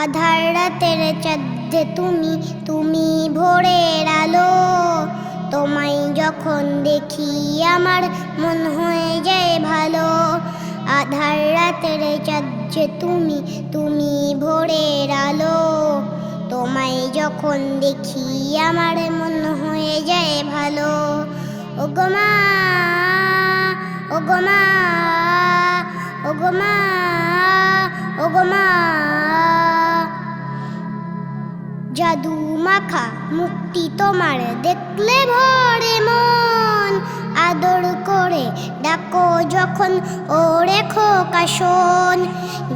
আধার রাতের চাঁদে তুমি তুমি ভোরের আলো। তোমায় যখন দেখি আমার মন হয়ে যায় ভালো। আধার রাতের চাঁদে তুমি তুমি ভোরের আলো। তোমায় যখন দেখি আমার মন হয়ে যায় ভালো। ও গো মা ও গো মা ও গো মা ও গো জাদু মাখা মুক্তি তোমার। দেখলে ভরে মন, আদর করে ডাকো যখন ও রেখো কাশন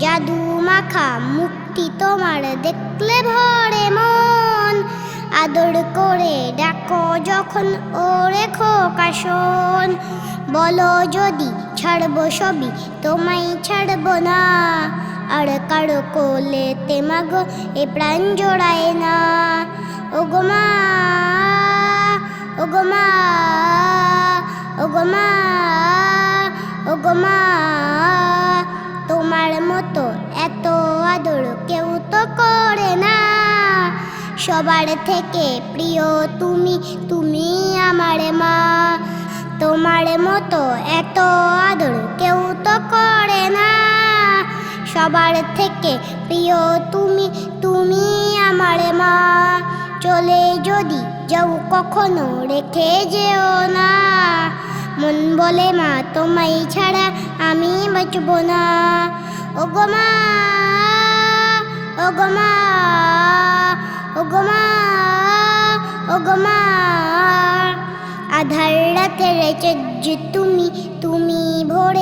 জাদু মাখা মুক্তি তোমার, দেখলে ভরে মন, আদর করে ডাকো যখন ও রেখো কাশন বলো যদি ছাড়বো সবই, তোমায় ছাড়বো না, আর কারও কোলে তেমাগো এ প্রাণ জোড়ায় না ও গো মা ও গো মা ও মা মা তোমার মতো এত আদর কেউ তো করে না সবার থেকে প্রিয় তুমি তুমি আমার মা তোমার মতো এত সবার থেকে প্রিয় তুমি তুমি আমার মা। চলে যদি যাও কখনো রেখে যেও না। মন বলে মা, তোমায় ছাড়া আমি বাঁচব না। ও গো মা ও গো মা ও মা ও মা। আধার রাতের তুমি তুমি তোমায়